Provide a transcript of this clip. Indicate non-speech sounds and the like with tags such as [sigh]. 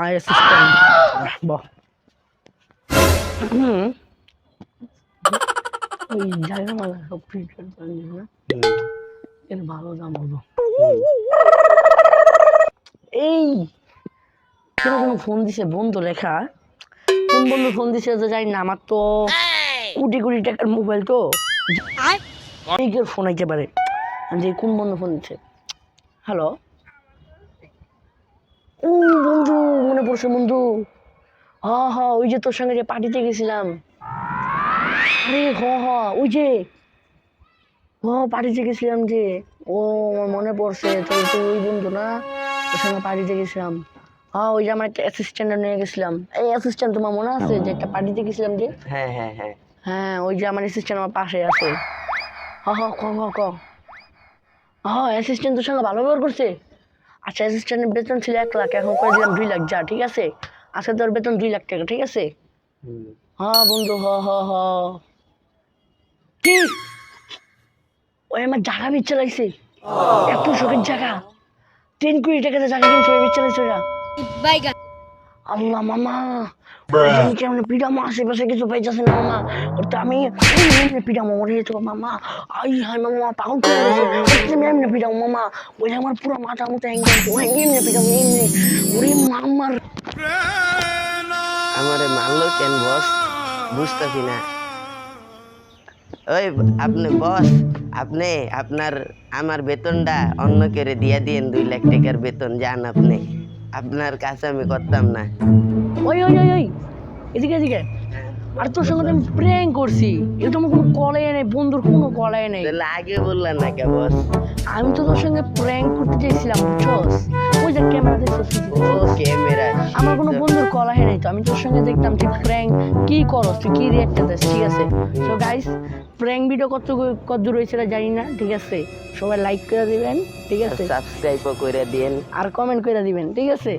My assistant [gasps] বাহ। হুম। ওই জায়গা মালা সব ক্রিকেট জানিস না এর ভালো দাম হলো। এই কেন কোনো ফোন দিছে বন্ধু লেখা? কোন বন্ধু ফোন দিছে তো জানি না আমার তো কোটি কোটি টাকার মোবাইল তো। অনেকের ফোন আইতে পারে। যে কোন বন্ধু ফোন দিচ্ছে হ্যালো ও বন্ধু মনে পড়ছে বন্ধু। হ হ ওই যে তোর সঙ্গে যে পার্টিতে গেছিলাম। আরে হ হ ওই যে হ পার্টিতে গেছিলাম যে ও আমার মনে পড়ছে তো তুই ওই বন্ধু না তোর সঙ্গে পার্টিতে গেছিলাম। হ্যাঁ ওই যে আমার একটা অ্যাসিস্ট্যান্ট নিয়ে গেছিলাম। এই অ্যাসিস্ট্যান্ট তোমার মনে আছে যে একটা পার্টিতে গেছিলাম যে? হ্যাঁ হ্যাঁ হ্যাঁ। হ্যাঁ ওই যে আমার অ্যাসিস্ট্যান্ট আমার পাশে আছে। হ হ ক ক ক। হ্যাঁ অ্যাসিস্ট্যান্ট তোর সঙ্গে ভালো ব্যবহার করছে? আচ্ছা অ্যাসিস্ট্যান্টের বেতন ছিল এক লাখ এখন করে দিলাম দুই লাখ যা ঠিক আছে? আজকে তোর বেতন দুই লাখ টাকা ঠিক আছে। হ্যাঁ বন্ধু হ হ হ। কি? ওই আমার জায়গা বিচ্ছে লাগছে। এত শোকের জায়গা তিন কোটি টাকাতে জায়গা কিনছে ওই বিচ্ছে লাগছে ওরা। আল্লাহ মামা। আমি কেমন পিডামো আশেপাশে কিছু পাইতেছে না মামা। ওটা আমি পিডামো মরে যেত মামা। আই হাই মামা পাগল করে গেছে। আমি এমনি পিডামো মামা। ওই আমার পুরো মাথা মতো হ্যাঙ্গে ওই এমনি পিডামো এমনি। ওরে মামার। আমারে মারলো কেন বস? বুঝতেছি না। ওই আপনি বস আপনি আপনার আমার বেতনটা অন্য করে দিয়া দিয়েন দুই লাখ টাকার বেতন যান আপনি। আপনার কাছে আমি করতাম না। ওই ওই ওই ওই। এদিকে এদিকে। আর তোর সঙ্গে তো আমি প্রেম করছি। এটা আমার কোনো কলাই নেই বন্ধুর কোনো কলাই নেই। তাহলে আগে বললাম না কে বস। আমি তো তোর সঙ্গে প্রেম করতে চাইছিলাম বুঝছস? ওই যে ক্যামেরা সঙ্গে দেখতাম যে প্র্যাঙ্ক কি করো? তুই কী রিয়াক্টটা দেশ ঠিক আছে। সো গাইস প্র্যাঙ্ক ভিডিও কত কত দূর হয়েছে জানি না ঠিক আছে? সবাই লাইক করে দিবেন ঠিক আছে? সাবস্ক্রাইবও করে দিবেন আর কমেন্ট করে দিবেন ঠিক আছে?